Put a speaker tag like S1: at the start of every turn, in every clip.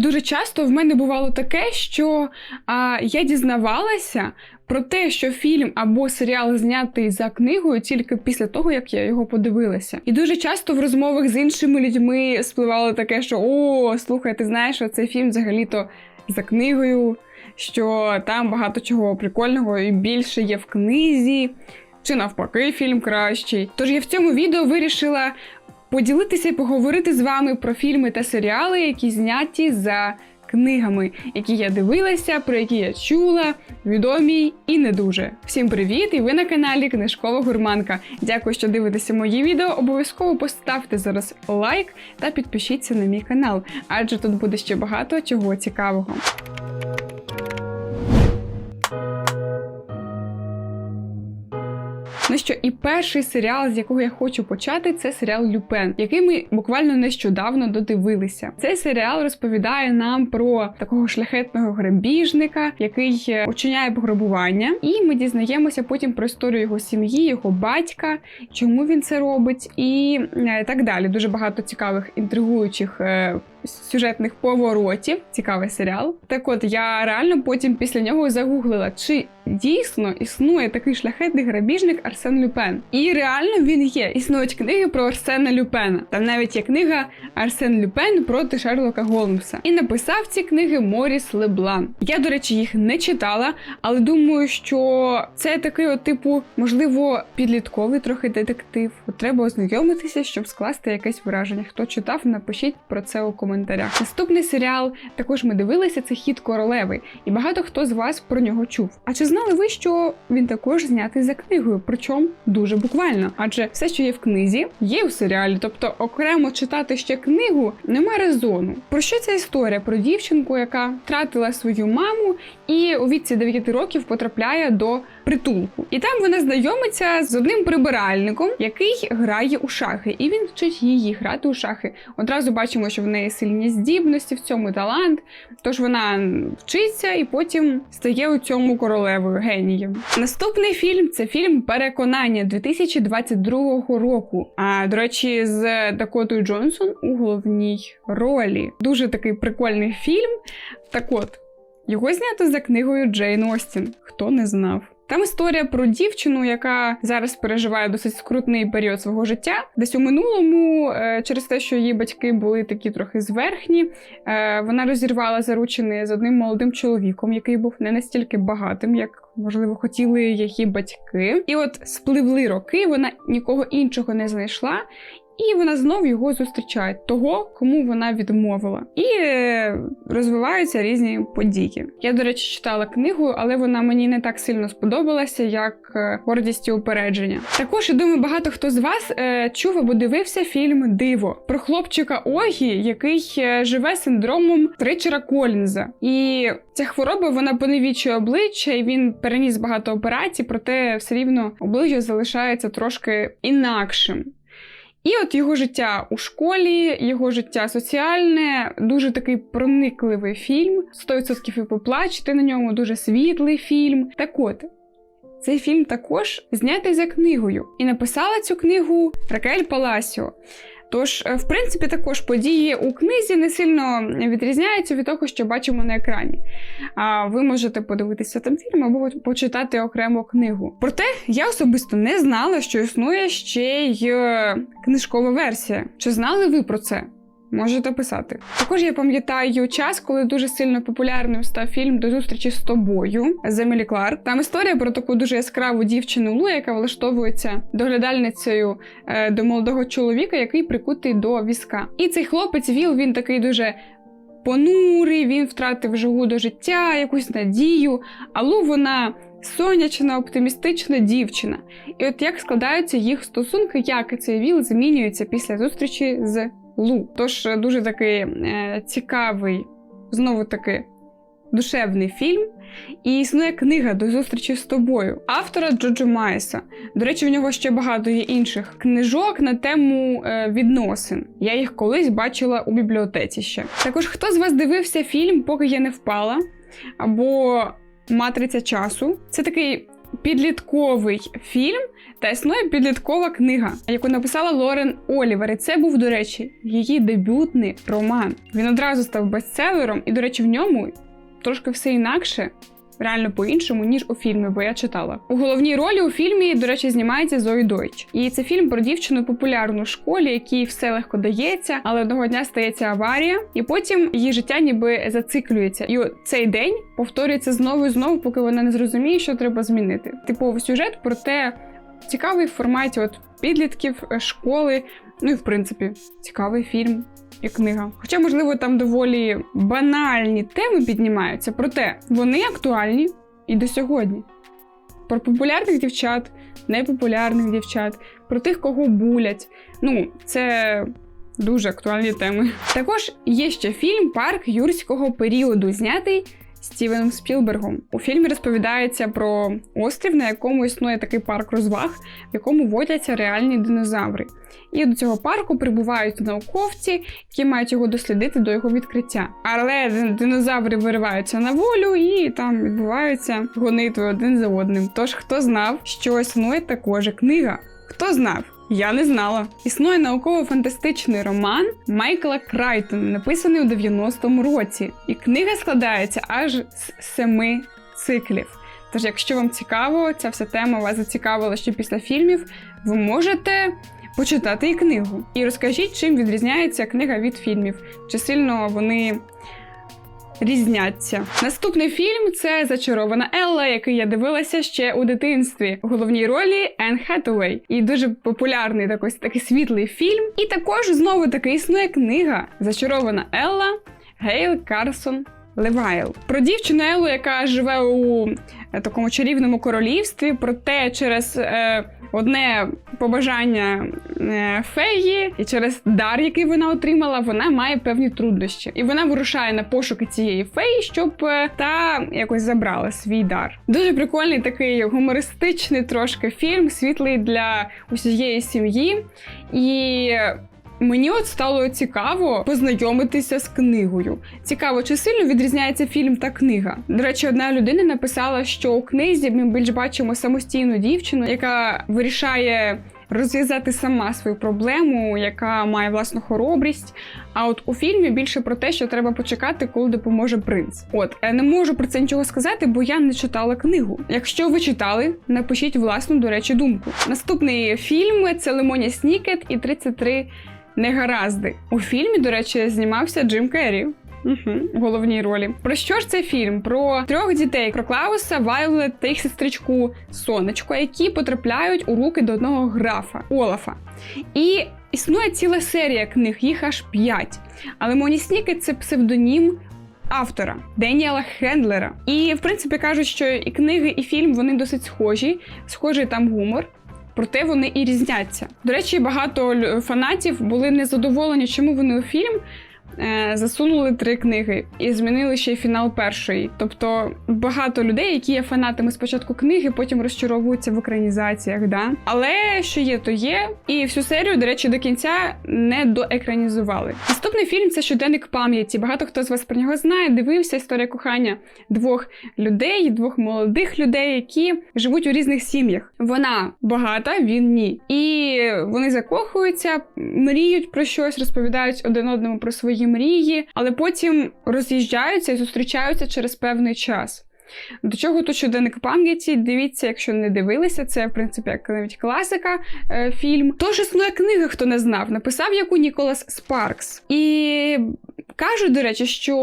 S1: Дуже часто в мене бувало таке, що а, я дізнавалася про те, що фільм або серіал знятий за книгою тільки після того, як я його подивилася. І дуже часто в розмовах з іншими людьми спливало таке, що о, слухай, ти знаєш, що цей фільм взагалі-то за книгою, що там багато чого прикольного і більше є в книзі, чи навпаки, фільм кращий. Тож я в цьому відео вирішила поділитися і поговорити з вами про фільми та серіали, які зняті за книгами, які я дивилася, про які я чула, відомі і не дуже. Всім привіт! І ви на каналі Книжкова Гурманка. Дякую, що дивитеся мої відео. Обов'язково поставте зараз лайк та підпишіться на мій канал, адже тут буде ще багато чого цікавого. Що, і перший серіал, з якого я хочу почати, це серіал Люпен, який ми буквально нещодавно додивилися. Цей серіал розповідає нам про такого шляхетного грабіжника, який е, учиняє пограбування, і ми дізнаємося потім про історію його сім'ї, його батька, чому він це робить, і е, так далі. Дуже багато цікавих інтригуючих. Сюжетних поворотів, цікавий серіал. Так от я реально потім після нього загуглила, чи дійсно існує такий шляхетний грабіжник Арсен Люпен. І реально він є. Існують книги про Арсена Люпена. Там навіть є книга Арсен Люпен проти Шерлока Голмса. І написав ці книги Моріс Леблан. Я, до речі, їх не читала, але думаю, що це такий, от, типу, можливо, підлітковий трохи детектив. От треба ознайомитися, щоб скласти якесь враження. Хто читав, напишіть про це у коментарях. Наступний серіал також ми дивилися. Це хід королеви, і багато хто з вас про нього чув. А чи знали ви, що він також знятий за книгою? Причому дуже буквально, адже все, що є в книзі, є в серіалі. Тобто, окремо читати ще книгу немає резону. Про що ця історія? Про дівчинку, яка втратила свою маму і у віці 9 років потрапляє до притулку. І там вона знайомиться з одним прибиральником, який грає у шахи, і він вчить її грати у шахи. Одразу бачимо, що в неї сильні здібності, в цьому талант. Тож вона вчиться і потім стає у цьому королевою генієм. Наступний фільм це фільм Переконання 2022 року. А до речі, з Дакотою Джонсон у головній ролі. Дуже такий прикольний фільм. Так от. Його знято за книгою Джейн Остін, хто не знав. Там історія про дівчину, яка зараз переживає досить скрутний період свого життя. Десь у минулому, е, через те, що її батьки були такі трохи зверхні, е, вона розірвала заручини з одним молодим чоловіком, який був не настільки багатим, як можливо хотіли її батьки. І от спливли роки, вона нікого іншого не знайшла. І вона знов його зустрічає, того, кому вона відмовила. І е, розвиваються різні події. Я, до речі, читала книгу, але вона мені не так сильно сподобалася, як е, гордість і упередження. Також я думаю, багато хто з вас е, чув або дивився фільм Диво про хлопчика Огі, який живе синдромом Тричера Колінза. І ця хвороба вона поневічує обличчя, і він переніс багато операцій, проте все рівно обличчя залишається трошки інакшим. І от його життя у школі, його життя соціальне, дуже такий проникливий фільм. 100% і поплачете на ньому, дуже світлий фільм. Так от. Цей фільм також знятий за книгою, і написала цю книгу Ракель Паласіо. Тож, е, в принципі, також події у книзі не сильно відрізняються від того, що бачимо на екрані. А ви можете подивитися там фільм або почитати окремо книгу. Проте я особисто не знала, що існує ще й е, книжкова версія. Чи знали ви про це? Можете писати. Також я пам'ятаю час, коли дуже сильно популярним став фільм до зустрічі з тобою з Емілі Кларк. Там історія про таку дуже яскраву дівчину Лу, яка влаштовується доглядальницею е, до молодого чоловіка, який прикутий до візка. І цей хлопець Віл, він такий дуже. Понурий, він втратив жагу до життя, якусь надію. А Лу вона сонячна, оптимістична дівчина. І от як складаються їх стосунки, як цей віл змінюється після зустрічі з Лу. Тож е, дуже такий е, цікавий, знову таки, душевний фільм. І існує книга до зустрічі з тобою автора Джоджо Майса. До речі, в нього ще багато є інших книжок на тему е, відносин. Я їх колись бачила у бібліотеці ще. Також хто з вас дивився фільм, поки я не впала, або Матриця часу. Це такий підлітковий фільм та існує підліткова книга, яку написала Лорен Олівер. І це був, до речі, її дебютний роман. Він одразу став бестселером, і, до речі, в ньому трошки все інакше. Реально по-іншому, ніж у фільмі, бо я читала. У головній ролі у фільмі, до речі, знімається Зої Дойч. І це фільм про дівчину популярну в школі, якій все легко дається, але одного дня стається аварія, і потім її життя ніби зациклюється. І цей день повторюється знову і знову, поки вона не зрозуміє, що треба змінити. Типовий сюжет, проте цікавий в форматі от підлітків, е, школи. Ну і в принципі, цікавий фільм і книга. Хоча, можливо, там доволі банальні теми піднімаються, проте вони актуальні і до сьогодні. Про популярних дівчат, непопулярних дівчат, про тих, кого булять. Ну, це дуже актуальні теми. Також є ще фільм Парк юрського періоду, знятий. Стівеном Спілбергом у фільмі розповідається про острів, на якому існує такий парк розваг, в якому водяться реальні динозаври. І до цього парку прибувають науковці, які мають його дослідити до його відкриття. Але динозаври вириваються на волю і там відбуваються гонитви один за одним. Тож хто знав, що існує також книга? Хто знав? Я не знала. Існує науково-фантастичний роман Майкла Крайтона, написаний у 90-му році, і книга складається аж з семи циклів. Тож, якщо вам цікаво, ця вся тема вас зацікавила ще після фільмів, ви можете почитати і книгу. І розкажіть, чим відрізняється книга від фільмів, чи сильно вони різняться. Наступний фільм це Зачарована Елла, який я дивилася ще у дитинстві. У головній ролі Енн Хеттуей. І дуже популярний такий, такий світлий фільм. І також знову таки існує книга Зачарована Елла Гейл Карсон. Левайл про дівчину Еллу, яка живе у е, такому чарівному королівстві, проте через е, одне побажання е, феї, і через дар, який вона отримала, вона має певні труднощі. І вона вирушає на пошуки цієї феї, щоб е, та якось забрала свій дар. Дуже прикольний такий гумористичний трошки фільм, світлий для усієї сім'ї. І Мені от стало цікаво познайомитися з книгою. Цікаво, чи сильно відрізняється фільм та книга. До речі, одна людина написала, що у книзі ми більш бачимо самостійну дівчину, яка вирішає розв'язати сама свою проблему, яка має власну хоробрість. А от у фільмі більше про те, що треба почекати, коли допоможе принц. От е, не можу про це нічого сказати, бо я не читала книгу. Якщо ви читали, напишіть власну, до речі, думку. Наступний фільм це Лемоні Снікет і 33 негаразди. У фільмі, до речі, знімався Джим Керрі. Угу, в головній ролі. Про що ж цей фільм? Про трьох дітей: про Клауса, Вайлет та їх сестричку Сонечко, які потрапляють у руки до одного графа Олафа. І існує ціла серія книг, їх аж п'ять. Але Моні Снікет це псевдонім. Автора Деніела Хендлера. І, в принципі, кажуть, що і книги, і фільм вони досить схожі, схожий там гумор проте вони і різняться. До речі, багато фанатів були незадоволені, чому вони у фільм засунули три книги і змінили ще й фінал першої. Тобто багато людей, які є фанатами спочатку книги, потім розчаровуються в екранізаціях. Да? Але що є, то є. І всю серію, до речі, до кінця не доекранізували. Наступний фільм це щоденник пам'яті. Багато хто з вас про нього знає. Дивився історія кохання двох людей, двох молодих людей, які живуть у різних сім'ях. Вона багата, він ні. І вони закохуються, мріють про щось, розповідають один одному про свої свої мрії, але потім роз'їжджаються і зустрічаються через певний час. До чого тут щоденник пам'яті? Дивіться, якщо не дивилися, це в принципі як навіть класика е, фільм. Тож існує книга, хто не знав, написав яку Ніколас Спаркс. І кажуть, до речі, що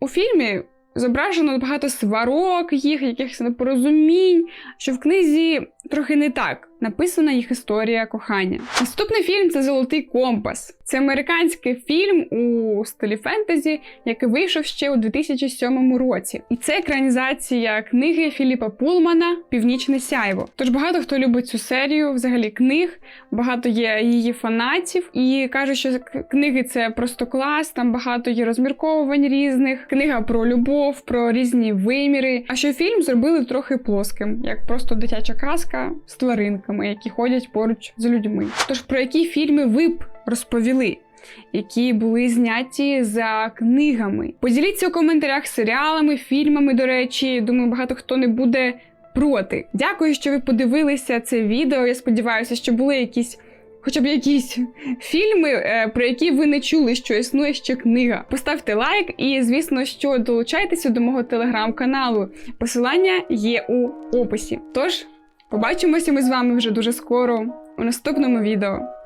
S1: у фільмі зображено багато сварок, їх, якихось непорозумінь, що в книзі трохи не так написана їх історія кохання. Наступний фільм це Золотий компас. Це американський фільм у стилі фентезі, який вийшов ще у 2007 році. І це екранізація книги Філіпа Пулмана Північне сяйво. Тож багато хто любить цю серію, взагалі книг, багато є її фанатів, і кажуть, що книги це просто клас, там багато є розмірковувань різних. Книга про любов, про різні виміри. А що фільм зробили трохи плоским, як просто дитяча казка з тваринками тваринками, які ходять поруч з людьми. Тож про які фільми ви б розповіли? Які були зняті за книгами. Поділіться у коментарях серіалами, фільмами, до речі. Думаю, багато хто не буде проти. Дякую, що ви подивилися це відео. Я сподіваюся, що були якісь. Хоча б якісь фільми, е, про які ви не чули, що існує ще книга. Поставте лайк і, звісно, що долучайтеся до мого телеграм-каналу. Посилання є у описі. Тож, побачимося ми з вами вже дуже скоро у наступному відео.